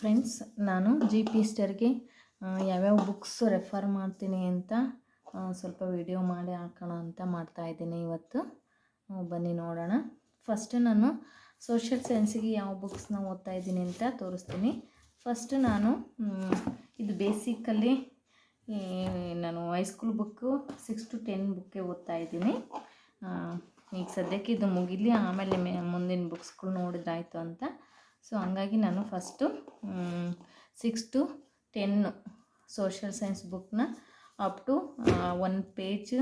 Friends, ನಾನು G P ಸ್ಟರ್ಗೆ ಯಾವ್ಯಾವ books refer ಮಾಡ್ತೀನಿ ಅಂತ ಸ್ವಲ್ಪ ವಿಡಿಯೋ ಮಾಡಿ ಹಾಕೋಣ ಅಂತ ಮಾಡ್ತಾ ಇದ್ದೀನಿ ಇವತ್ತು. ಬನ್ನಿ ನೋಡೋಣ. ಫಸ್ಟ್ ನಾನು ಸೋಷಿಯಲ್ ಸೈನ್ಸಿಗೆ ಯಾವ ಬುಕ್ಸ್ನ ಓದ್ತಾ ಇದ್ದೀನಿ ಅಂತ ತೋರಿಸ್ತೀನಿ. ಫಸ್ಟ್ ನಾನು ಇದು ಬೇಸಿಕಲ್ಲಿ ನಾನು high school book six to ten ಬುಕ್ಕೆ ಓದ್ತಾ ಇದ್ದೀನಿ. ಈಗ ಸದ್ಯಕ್ಕೆ ಇದು ಮುಗಿಲಿ, ಆಮೇಲೆ ಮುಂದಿನ ಬುಕ್ಸ್ಗಳು ನೋಡಿದ್ರಾಯ್ತು ಅಂತ. ಸೊ ಹಂಗಾಗಿ ನಾನು first six to ten social science ಬುಕ್ನ ಅಪ್ ಟು ಒನ್ ಪೇಜ್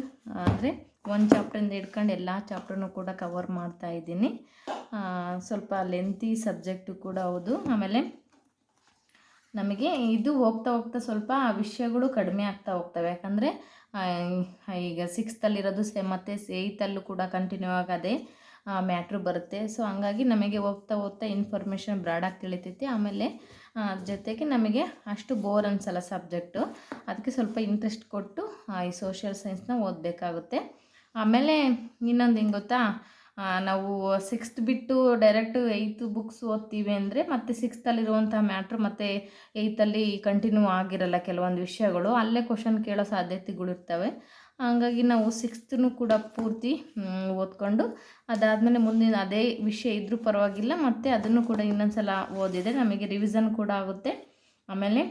ಅಂದರೆ ಒಂದು ಚಾಪ್ಟರಿಂದ ಹಿಡ್ಕೊಂಡು ಎಲ್ಲ ಚಾಪ್ಟರ್ನು ಕೂಡ ಕವರ್ ಮಾಡ್ತಾ ಇದ್ದೀನಿ. ಸ್ವಲ್ಪ ಲೆಂತಿ ಸಬ್ಜೆಕ್ಟು ಕೂಡ ಹೌದು. ಆಮೇಲೆ ನಮಗೆ ಇದು ಹೋಗ್ತಾ ಹೋಗ್ತಾ ಸ್ವಲ್ಪ ಆ ವಿಷಯಗಳು ಕಡಿಮೆ ಆಗ್ತಾ ಹೋಗ್ತವೆ. ಯಾಕಂದರೆ ಈಗ ಸಿಕ್ಸ್ತಲ್ಲಿರೋದು ಸೆ, ಮತ್ತು ಏಯ್ತಲ್ಲೂ ಕೂಡ ಕಂಟಿನ್ಯೂ ಆಗದೆ ಮ್ಯಾಟ್ರ್ ಬರುತ್ತೆ. ಸೊ ಹಂಗಾಗಿ ನಮಗೆ ಹೋಗ್ತಾ ಹೋಗ್ತಾ ಇನ್ಫಾರ್ಮೇಷನ್ ಬ್ರಾಡಾಗಿ ತಿಳಿತೈತಿ. ಆಮೇಲೆ ಜೊತೆಗೆ ನಮಗೆ ಅಷ್ಟು ಬೋರ್ ಅನ್ಸಲ್ಲ ಸಬ್ಜೆಕ್ಟು ಅದಕ್ಕೆ ಸ್ವಲ್ಪ ಇಂಟ್ರೆಸ್ಟ್ ಕೊಟ್ಟು ಈ ಸೋಷಿಯಲ್ ಸೈನ್ಸ್ನ ಓದಬೇಕಾಗುತ್ತೆ. ಆಮೇಲೆ ಇನ್ನೊಂದು ಹೆಂಗೆ ಗೊತ್ತಾ? ನಾವು ಸಿಕ್ಸ್ತ್ ಬಿಟ್ಟು ಡೈರೆಕ್ಟು ಏಯ್ತ್ ಬುಕ್ಸ್ ಓದ್ತೀವಿ ಅಂದರೆ ಮತ್ತು ಸಿಕ್ಸ್ತಲ್ಲಿರುವಂಥ ಮ್ಯಾಟ್ರ್ ಮತ್ತು ಏಯ್ತಲ್ಲಿ ಕಂಟಿನ್ಯೂ ಆಗಿರಲ್ಲ ಕೆಲವೊಂದು ವಿಷಯಗಳು. ಅಲ್ಲೇ ಕ್ವಶನ್ ಕೇಳೋ ಸಾಧ್ಯತೆಗಳಿರ್ತವೆ. ಹಾಗಾಗಿ ನಾವು ಸಿಕ್ಸ್ತ್ನು ಕೂಡ ಪೂರ್ತಿ ಓದ್ಕೊಂಡು, ಅದಾದಮೇಲೆ ಮುಂದಿನ ಅದೇ ವಿಷಯ ಇದ್ದರೂ ಪರವಾಗಿಲ್ಲ, ಮತ್ತು ಅದನ್ನು ಕೂಡ ಇನ್ನೊಂದು ಸಲ ಓದಿದೆ ನಮಗೆ ರಿವಿಸನ್ ಕೂಡ ಆಗುತ್ತೆ. ಆಮೇಲೆ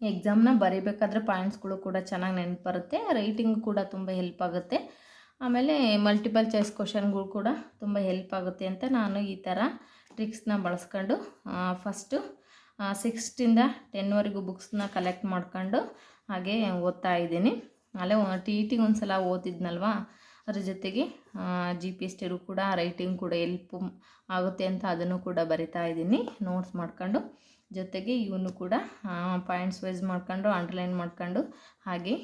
ಎಕ್ಸಾಮ್ನ ಬರೀಬೇಕಾದ್ರೆ ಪಾಯಿಂಟ್ಸ್ಗಳು ಕೂಡ ಚೆನ್ನಾಗಿ ನೆನಪು ಬರುತ್ತೆ ರೈಟಿಂಗ್ ಕೂಡ ತುಂಬ ಹೆಲ್ಪ್ ಆಗುತ್ತೆ. ಆಮೇಲೆ ಮಲ್ಟಿಪಲ್ ಚಾಯ್ಸ್ ಕ್ವಶನ್ಗಳು ಕೂಡ ತುಂಬ ಹೆಲ್ಪ್ ಆಗುತ್ತೆ ಅಂತ ನಾನು ಈ ಥರ ಟ್ರಿಕ್ಸ್ನ ಬಳಸ್ಕೊಂಡು ಫಸ್ಟು ಸಿಕ್ಸ್ಟಿಂದ ಟೆನ್ವರೆಗೂ ಬುಕ್ಸ್ನ ಕಲೆಕ್ಟ್ ಮಾಡ್ಕೊಂಡು ಹಾಗೆ ಓದ್ತಾ ಇದ್ದೀನಿ. ಅಲ್ಲೇ ಟಿ ಇ ಟಿಗೆ ಒಂದು ಸಲ ಓದಿದ್ನಲ್ವಾ ಅದ್ರ ಜೊತೆಗೆ ಜಿ ಪಿ ಎಸ್ ಟಿರು ಕೂಡ ರೈಟಿಂಗ್ ಕೂಡ ಹೆಲ್ಪ್ ಆಗುತ್ತೆ ಅಂತ ಅದನ್ನು ಕೂಡ ಬರಿತಾ ಇದ್ದೀನಿ ನೋಟ್ಸ್ ಮಾಡ್ಕೊಂಡು. ಜೊತೆಗೆ ಇವನು ಕೂಡ ಪಾಯಿಂಟ್ಸ್ ವೈಸ್ ಮಾಡ್ಕೊಂಡು ಅಂಡರ್ಲೈನ್ ಮಾಡ್ಕೊಂಡು ಹಾಗೆ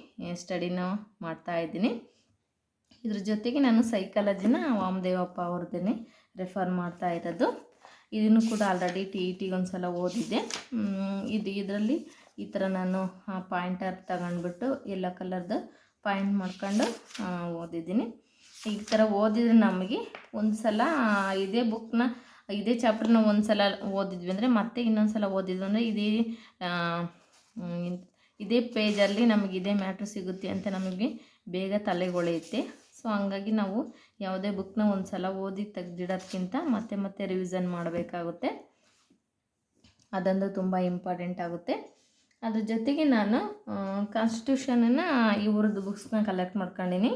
ಸ್ಟಡಿನ ಮಾಡ್ತಾ ಇದ್ದೀನಿ. ಇದ್ರ ಜೊತೆಗೆ ನಾನು ಸೈಕಾಲಜಿನ ವಾಮದೇವಪ್ಪ ಅವ್ರದ್ದೇ ರೆಫರ್ ಮಾಡ್ತಾ ಇರೋದು. ಇದನ್ನು ಕೂಡ ಆಲ್ರೆಡಿ ಟಿ ಇ ಟಿಗೆ ಒಂದು ಸಲ ಓದಿದ್ದೆ ಇದು ಇದರಲ್ಲಿ ಈ ಥರ ನಾನು ಪಾಯಿಂಟರ್ ತಗೊಂಡ್ಬಿಟ್ಟು ಎಲ್ಲೋ ಕಲರ್ದು ಪಾಯಿಂಟ್ ಮಾಡ್ಕೊಂಡು ಆ, ಓದಿದ್ದೀನಿ. ಈ ಥರ ಓದಿದ್ರೆ ನಮಗೆ ಒಂದು ಸಲ ಇದೇ ಬುಕ್ನ ಇದೇ ಚಾಪ್ಟರ್ನ ಒಂದು ಸಲ ಓದಿದ್ವಿ ಅಂದರೆ ಮತ್ತೆ ಇನ್ನೊಂದು ಸಲ ಓದಿದ್ವಿ ಅಂದರೆ ಇದೇ ಆ, ಇದೇ ಪೇಜಲ್ಲಿ ನಮಗೆ ಇದೇ ಮ್ಯಾಟ್ರ್ ಸಿಗುತ್ತೆ ಅಂತ ನಮಗೆ ಬೇಗ ತಲೆಗೊಳೆಯುತ್ತೆ. ಸೊ ಹಂಗಾಗಿ ನಾವು ಯಾವುದೇ ಬುಕ್ನ ಒಂದು ಸಲ ಓದಿ ತೆಗ್ದಿಡೋದ್ಕಿಂತ ಮತ್ತೆ ಮತ್ತೆ ರಿವಿಸನ್ ಮಾಡಬೇಕಾಗುತ್ತೆ. ಅದೊಂದು ತುಂಬ ಇಂಪಾರ್ಟೆಂಟ್ ಆಗುತ್ತೆ. ಅದ್ರ ಜೊತೆಗೆ ನಾನು ಕಾನ್ಸ್ಟಿಟ್ಯೂಷನನ್ನು ಇವ್ರದ್ದು ಬುಕ್ಸ್ನ ಕಲೆಕ್ಟ್ ಮಾಡ್ಕೊಂಡಿನಿ.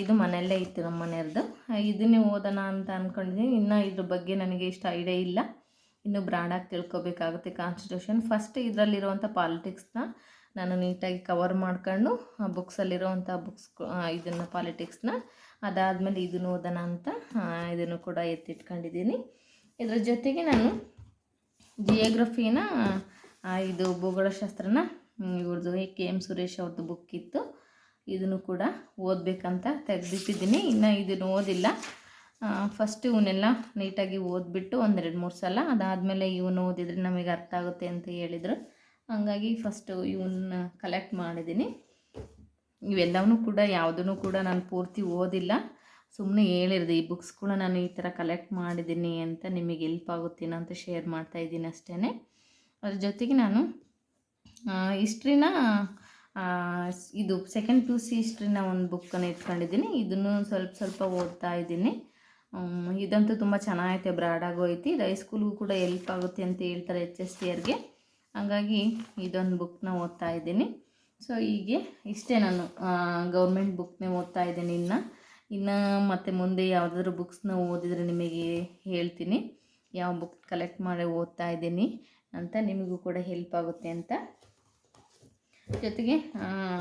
ಇದು ಮನೆಯಲ್ಲೇ ಇತ್ತು ನಮ್ಮ ಮನೆಯವ್ರದ್ದು ಇದನ್ನೇ ಓದೋಣ ಅಂತ ಅಂದ್ಕೊಂಡಿದ್ದೀನಿ ಇನ್ನೂ ಇದ್ರ ಬಗ್ಗೆ ನನಗೆ ಇಷ್ಟು ಐಡಿಯಾ ಇಲ್ಲ. ಇನ್ನು ಬ್ರ್ಯಾಂಡಾಗಿ ತಿಳ್ಕೊಬೇಕಾಗುತ್ತೆ ಕಾನ್ಸ್ಟಿಟ್ಯೂಷನ್ ಫಸ್ಟ್ ಇದರಲ್ಲಿರುವಂಥ ಪಾಲಿಟಿಕ್ಸ್ನ ನಾನು ನೀಟಾಗಿ ಕವರ್ ಮಾಡ್ಕೊಂಡು, ಆ ಬುಕ್ಸಲ್ಲಿರುವಂಥ ಬುಕ್ಸ್ ಇದನ್ನು ಪಾಲಿಟಿಕ್ಸ್ನ ಅದಾದಮೇಲೆ ಇದನ್ನು ಓದೋಣ ಅಂತ ಇದನ್ನು ಕೂಡ ಎತ್ತಿಟ್ಕೊಂಡಿದ್ದೀನಿ ಇದರ ಜೊತೆಗೆ ನಾನು ಜಿಯೋಗ್ರಫಿನ ಇದು ಭೂಗೋಳಶಾಸ್ತ್ರನ ಇವ್ರದ್ದು ಕೆ ಎಂ ಸುರೇಶ್ ಅವ್ರದ್ದು ಬುಕ್ ಇತ್ತು. ಇದನ್ನು ಕೂಡ ಓದಬೇಕಂತ ತೆಗೆದಿಟ್ಟಿದ್ದೀನಿ. ಇನ್ನು ಇದನ್ನು ಓದಿಲ್ಲ. ಫಸ್ಟ್ ಇವನ್ನೆಲ್ಲ ನೀಟಾಗಿ ಓದ್ಬಿಟ್ಟು ಒಂದೆರಡು ಮೂರು ಸಲ ಅದಾದಮೇಲೆ ಇವನು ಓದಿದರೆ ನಮಗೆ ಅರ್ಥ ಆಗುತ್ತೆ ಅಂತ ಹೇಳಿದರು. ಹಂಗಾಗಿ ಫಸ್ಟು ಇವನ್ನ ಕಲೆಕ್ಟ್ ಮಾಡಿದ್ದೀನಿ. ಇವೆಲ್ಲವನ್ನೂ ಕೂಡ ಯಾವುದೂ ಕೂಡ ನಾನು ಪೂರ್ತಿ ಓದಿಲ್ಲ. ಸುಮ್ಮನೆ ಹೇಳಿರೋದು, ಈ ಬುಕ್ಸ್ ನಾನು ಈ ಥರ ಕಲೆಕ್ಟ್ ಮಾಡಿದ್ದೀನಿ ಅಂತ ನಿಮಗೆ ಹೆಲ್ಪ್ ಆಗುತ್ತೇನೋ ಅಂತ ಶೇರ್ ಮಾಡ್ತಾ ಇದ್ದೀನಿ ಅಷ್ಟೇ ಅದ್ರ ಜೊತೆಗೆ ನಾನು ಹಿಸ್ಟ್ರಿನ ಇದು ಸೆಕೆಂಡ್ ಪಿ ಯು ಸಿ ಹಿಸ್ಟ್ರಿನ ಒಂದು ಬುಕ್ಕನ್ನು ಇಟ್ಕೊಂಡಿದ್ದೀನಿ. ಇದನ್ನು ಸ್ವಲ್ಪ ಸ್ವಲ್ಪ ಓದ್ತಾ ಇದ್ದೀನಿ. ಇದಂತೂ ತುಂಬ ಚೆನ್ನಾಗೈತೆ ಬ್ರಾಡಾಗೂ ಐತಿ. ಇದು ಹೈಸ್ಕೂಲ್ಗೂ ಕೂಡ ಹೆಲ್ಪ್ ಆಗುತ್ತೆ ಅಂತ ಹೇಳ್ತಾರೆ ಎಚ್ ಎಸ್ ಟಿ ಆರ್ಗೆ ಹಾಗಾಗಿ ಇದೊಂದು ಬುಕ್ನ ಓದ್ತಾ ಇದ್ದೀನಿ. ಸೊ ಹೀಗೆ ಇಷ್ಟೇ ನಾನು ಗೌರ್ಮೆಂಟ್ ಬುಕ್ನೇ ಓದ್ತಾ ಇದ್ದೀನಿ ಇನ್ನು. ಇನ್ನು ಮತ್ತು ಮುಂದೆ ಯಾವುದಾದ್ರೂ ಬುಕ್ಸ್ನ ಓದಿದರೆ ನಿಮಗೆ ಹೇಳ್ತೀನಿ. ಯಾವ ಬುಕ್ ಕಲೆಕ್ಟ್ ಮಾಡಿ ಓದ್ತಾ ಇದ್ದೀನಿ. ಅಂತ ನಿಮಗೂ ಕೂಡ ಹೆಲ್ಪ್ ಆಗುತ್ತೆ ಅಂತ. ಜೊತೆಗೆ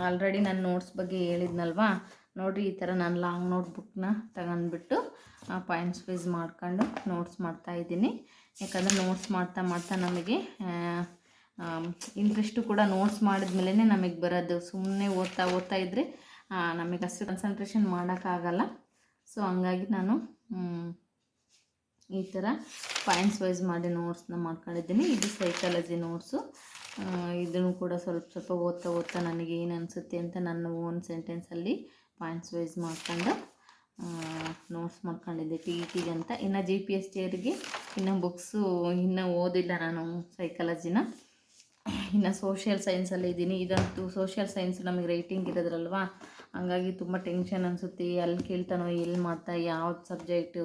ಆಲ್ರೆಡಿ ನಾನು ನೋಟ್ಸ್ ಬಗ್ಗೆ ಹೇಳಿದ್ನಲ್ವಾ? ನೋಡಿರಿ ಈ ಥರ ನಾನು ಲಾಂಗ್ ನೋಟ್ ಬುಕ್ನ ತಗೊಂಡ್ಬಿಟ್ಟು ಪಾಯಿಂಟ್ಸ್ ವೈಸ್ ಮಾಡ್ಕೊಂಡು ನೋಟ್ಸ್ ಮಾಡ್ತಾ ಇದ್ದೀನಿ. ಯಾಕಂದರೆ ನೋಟ್ಸ್ ಮಾಡ್ತಾ ಮಾಡ್ತಾ ನಮಗೆ ಇಂಟ್ರೆಸ್ಟು ಕೂಡ ನೋಟ್ಸ್ ಮಾಡಿದ್ಮೇಲೆ ನಮಗೆ ಬರೋದು. ಸುಮ್ಮನೆ ಓದ್ತಾ ಓದ್ತಾ ಇದ್ದರೆ ನಮಗೆ ಅಷ್ಟು ಕನ್ಸಂಟ್ರೇಷನ್ ಮಾಡೋಕ್ಕಾಗಲ್ಲ. ಸೊ ಹಂಗಾಗಿ ನಾನು ಈ ಥರ ಪಾಯಿಂಟ್ಸ್ ವೈಸ್ ಮಾಡಿ ನೋಟ್ಸ್ನ ಮಾಡ್ಕೊಂಡಿದ್ದೀನಿ. ಇದು ಸೈಕಾಲಜಿ ನೋಟ್ಸು. ಇದನ್ನು ಕೂಡ ಸ್ವಲ್ಪ ಸ್ವಲ್ಪ ಓದ್ತಾ ಓದ್ತಾ ನನಗೆ ಏನು ಅನಿಸುತ್ತೆ ಅಂತ ನನ್ನ ಓನ್ ಸೆಂಟೆನ್ಸಲ್ಲಿ ಪಾಯಿಂಟ್ಸ್ ವೈಸ್ ಮಾಡ್ಕೊಂಡು ನೋಟ್ಸ್ ಮಾಡ್ಕೊಂಡಿದ್ದೆ. ಟಿ ಇ ಟಿಗೆ ಅಂತ. ಇನ್ನು ಜಿ ಪಿ ಎಸ್ ಟಿಯರಿಗೆ ಇನ್ನು ಬುಕ್ಸು ಇನ್ನೂ ಓದಿಲ್ಲ ನಾನು ಸೈಕಾಲಜಿನ ಇನ್ನು ಸೋಷಿಯಲ್ ಸೈನ್ಸಲ್ಲಿ ಇದ್ದೀನಿ. ಇದಂತೂ ಸೋಷಿಯಲ್ ಸೈನ್ಸ್ ನಮಗೆ ರೈಟಿಂಗ್ ಇರೋದ್ರಲ್ವಾ? ಹಂಗಾಗಿ ತುಂಬ ಟೆನ್ಷನ್ ಅನಿಸುತ್ತೆ. ಅಲ್ಲಿ ಕೇಳ್ತಾನೋ ಎಲ್ಲಿ ಮಾಡ್ತಾ, ಯಾವ ಸಬ್ಜೆಕ್ಟು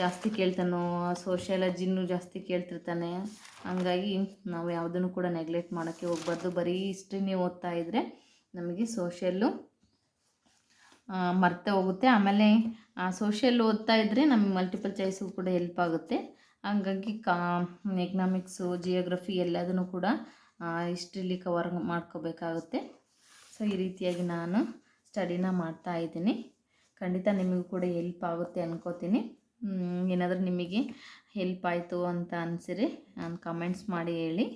ಜಾಸ್ತಿ ಕೇಳ್ತಾನೋ ಸೋಷಿಯಾಲಜಿನು ಜಾಸ್ತಿ ಕೇಳ್ತಿರ್ತಾನೆ. ಹಂಗಾಗಿ ನಾವು ಯಾವುದನ್ನು ಕೂಡ ನೆಗ್ಲೆಕ್ಟ್ ಮಾಡೋಕ್ಕೆ ಹೋಗ್ಬಾರ್ದು. ಬರೀ ಹಿಸ್ಟ್ರಿನೇ ಓದ್ತಾ ಇದ್ದರೆ ನಮಗೆ ಸೋಷಿಯಲ್ಲು ಮರ್ತೆ ಹೋಗುತ್ತೆ. ಆಮೇಲೆ ಸೋಷಿಯಲ್ ಓದ್ತಾ ಇದ್ದರೆ ನಮಗೆ ಮಲ್ಟಿಪಲ್ ಚಾಯ್ಸು ಕೂಡ ಹೆಲ್ಪ್ ಆಗುತ್ತೆ. ಹಂಗಾಗಿ ಕಾ ಎಕನಾಮಿಕ್ಸು ಜಿಯೋಗ್ರಫಿ ಎಲ್ಲದನ್ನು ಕೂಡ ಹಿಸ್ಟ್ರಿಲಿ ಕವರ್ ಮಾಡ್ಕೋಬೇಕಾಗುತ್ತೆ. ಸೊ ಈ ರೀತಿಯಾಗಿ ನಾನು ಸ್ಟಡಿನ ಮಾಡ್ತಾ ಇದ್ದೀನಿ. ಖಂಡಿತ ನಿಮಗೂ ಕೂಡ ಹೆಲ್ಪ್ ಆಗುತ್ತೆ ಅನ್ಕೋತೀನಿ. ಏನಾದರೂ ನಿಮಗೆ ಹೆಲ್ಪ್ ಆಯಿತು ಅಂತ ಅನಿಸಿರಿ ನಾನು ಕಮೆಂಟ್ಸ್ ಮಾಡಿ ಹೇಳಿ.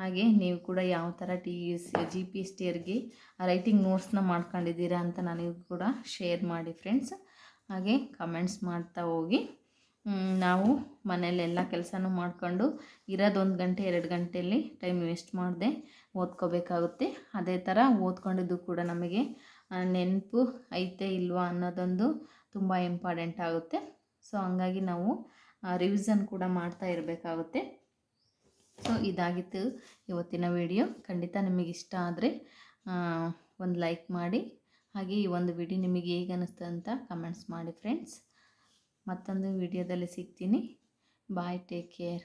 ಹಾಗೆ ನೀವು ಕೂಡ ಯಾವ ಥರ T S G P S ಟಿಯರ್ಗೆ writing ನೋಟ್ಸ್ನ ಮಾಡ್ಕೊಂಡಿದ್ದೀರಾ ಅಂತ ನನಗೂ ಕೂಡ ಶೇರ್ ಮಾಡಿ ಫ್ರೆಂಡ್ಸ್ ಹಾಗೆ ಕಮೆಂಟ್ಸ್ ಮಾಡ್ತಾ ಹೋಗಿ. ನಾವು ಮನೇಲೆಲ್ಲ ಕೆಲಸನೂ ಮಾಡಿಕೊಂಡು ಇರೋದು ಒಂದು ಗಂಟೆ, ಎರಡು ಗಂಟೆಯಲ್ಲಿ ಟೈಮ್ ವೇಸ್ಟ್ ಮಾಡದೆ ಓದ್ಕೋಬೇಕಾಗುತ್ತೆ. ಅದೇ ಥರ ಓದ್ಕೊಂಡಿದ್ದು ಕೂಡ ನಮಗೆ ನೆನಪು ಐತೆ ಇಲ್ವಾ ಅನ್ನೋದೊಂದು ತುಂಬ ಇಂಪಾರ್ಟೆಂಟ್ ಆಗುತ್ತೆ. ಸೊ ಹಂಗಾಗಿ ನಾವು ರಿವಿಸನ್ ಕೂಡ ಮಾಡ್ತಾ ಇರಬೇಕಾಗುತ್ತೆ. ಸೊ ಇದಾಗಿತ್ತು ಇವತ್ತಿನ ವಿಡಿಯೋ ಖಂಡಿತ ನಿಮಗೆ ಇಷ್ಟ ಆದರೆ ಒಂದು ಲೈಕ್ ಮಾಡಿ. ಹಾಗೆ ಈ ಒಂದು ವಿಡಿಯೋ ನಿಮಗೆ ಹೇಗೆ ಅನ್ನಿಸ್ತು ಅಂತ ಕಮೆಂಟ್ಸ್ ಮಾಡಿ ಫ್ರೆಂಡ್ಸ್ ಮತ್ತೊಂದು ವಿಡಿಯೋದಲ್ಲಿ ಸಿಗ್ತೀನಿ. Bye take care